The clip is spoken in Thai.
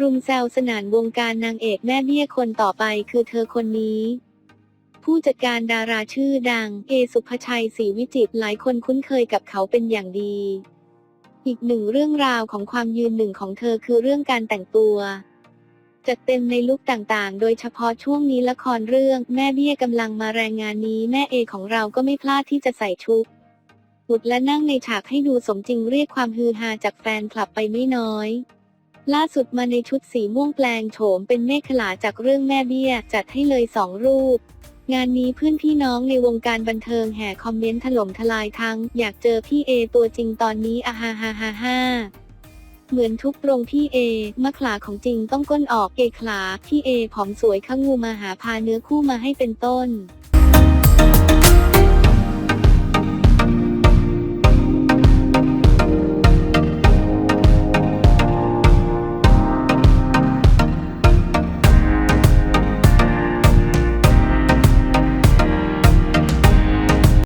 รุมแซวสนานวงการนางเอกแม่เบี้ยคนต่อไปคือเธอคนนี้ ผู้จัดการดาราชื่อดัง เอสุภชัยศรีวิจิตรหลายคนคุ้นเคยกับเขาเป็นอย่างดี อีกหนึ่งเรื่องราวของความยืนหนึ่งของเธอคือเรื่องการแต่งตัว จัดเต็มในลุคต่างๆ โดยเฉพาะช่วงนี้ละครเรื่องแม่เบี้ยกำลังมาแรงงานนี้แม่เอของเราก็ไม่พลาดที่จะใส่ชุดอุดและนั่งในฉากให้ดูสมจริงเรียกความฮือฮาจากแฟนคลับไปไม่น้อย ล่าสุดมาในชุดสีม่วงแปลงโฉมเป็นเมฆขลาจากเรื่องแม่เบี้ย จัดให้เลยสองรูป งานนี้เพื่อนพี่น้องในวงการบันเทิงแห่คอมเมนต์ถล่มทลายทั้ง อยากเจอพี่เอตัวจริงตอนนี้อะฮาฮาฮาฮาเหมือนทุกตรงพี่เอมะขลาของจริงต้องก้นออกเกขลาพี่เอผอมสวยข้างูมาหาพาเนื้อคู่มาให้เป็นต้น